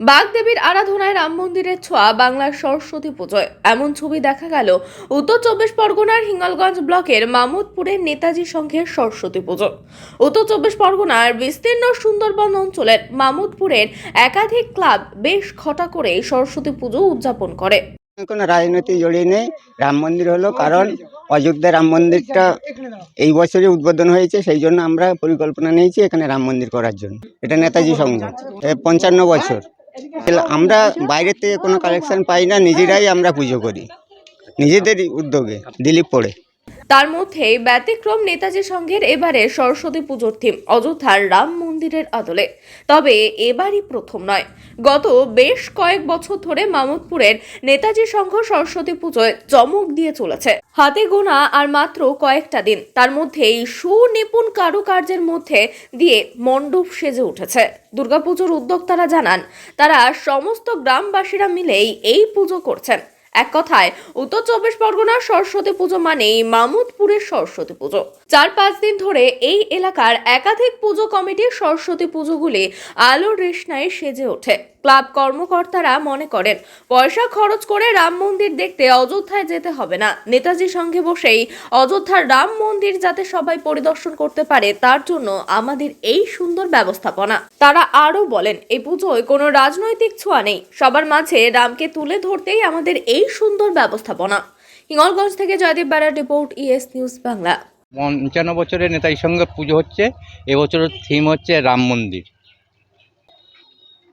বাগদেবীর আরাধনায় রাম মন্দিরের ছোঁয়া বাংলার সরস্বতী পুজোয়। এমন ছবি দেখা গেল উত্তর চব্বিশ পরগনার হিঙ্গলগঞ্জ ব্লকের মামুদপুরের নেতাজি সংঘের সরস্বতী পুজো। উত্তর চব্বিশ পরগনার বিস্তীর্ণ সুন্দরবন অঞ্চলের মামুদপুরের একাধিক ক্লাব বেশ ঘটা করে সরস্বতী পুজো উদযাপন করে। কোনো রাজনীতি জড়িয়ে নেই, রাম মন্দির হলো কারণ অযোধ্যা রাম মন্দিরটা এই বছরই উদ্বোধন হয়েছে, সেই জন্য আমরা পরিকল্পনা নিয়েছি এখানে রাম মন্দির করার জন্য। এটা নেতাজি সংঘ পঞ্চান্ন বছর। আমরা বাইরে থেকে কোনো কালেকশন পাই না, নিজেরাই আমরা পুজো করি। নিজেদের উদ্যোগে দিলীপ পড়ে। তার মধ্যে ব্যতিক্রম নেতাজি সংঘের এবারে সরস্বতী পুজোর থিম অযোধ্যার রাম মন্দিরের আদলে। তবে এবারই প্রথম নয়। গত বেশ কয়েক বছর ধরে মামুদপুরের নেতাজি সংঘ সরস্বতী পুজোয় চমক দিয়ে চলেছে। হাতে গোনা আর মাত্র কয়েকটা দিন, তার মধ্যেই সুনিপুণ কারুকার্যের মধ্যে দিয়ে মণ্ডপ সেজে উঠেছে। দুর্গাপুজোর উদ্যোক্তারা জানান, তারা সমস্ত গ্রামবাসীরা মিলেই এই পুজো করছেন। এক কথায়, উত্তর চব্বিশ পরগনার সরস্বতী পুজো মানেই মামুদপুরের সরস্বতী পুজো। চার পাঁচ দিন ধরে এই এলাকার একাধিক পুজো কমিটির সরস্বতী পুজোগুলি আলোর রেশনায় সেজে ওঠে। ক্লাব কর্মকর্তারা মনে করেন, পয়সা খরচ করে রাম মন্দির দেখতে অযোধ্যায় যেতে হবে না। নেতাজির সঙ্গে বসেই অযোধ্যার রাম মন্দির যাতে সবাই পরিদর্শন করতে পারে, তার জন্য আমাদের এই সুন্দর ব্যবস্থাপনা। তারা আরও বলেন এই পুজোয় কোনো রাজনৈতিক ছোঁয়া নেই। সবার মাঝে রামকে তুলে ধরতেই আমাদের এই সুন্দর ব্যবস্থাপনা। হিঙ্গলগঞ্জ থেকে জয়দীপ বেড়ার রিপোর্ট, ইএস নিউজ বাংলা। পঞ্চান্ন বছরের নেতাজির সঙ্গে পুজো হচ্ছে, এবছরের থিম হচ্ছে রাম মন্দির।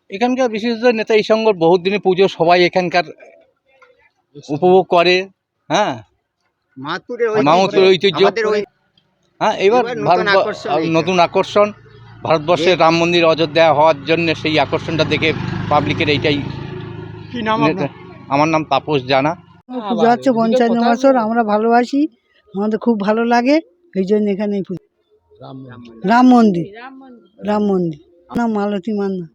এখানকার বিশেষত নেতাজি সঙ্গ বহুত দিনের পুজো সবাই এখানকার উপভোগ করে হ্যাঁ। ঐতিহ্য। হ্যাঁ এবার ভারত আকর্ষণ নতুন আকর্ষণ ভারতবর্ষের রাম মন্দির অযোধ্যা হওয়ার জন্য সেই আকর্ষণটা দেখে পাবলিকের এইটাই নেতা- আমার নাম তাপস জানা। পুজো হচ্ছে পঞ্চান্ন বছর আমরা ভালোবাসি আমাদের খুব ভালো লাগে এই জন্য এখানে এই পুজো। রাম মন্দির। রাম মন্দির নাম মালতী মান্না।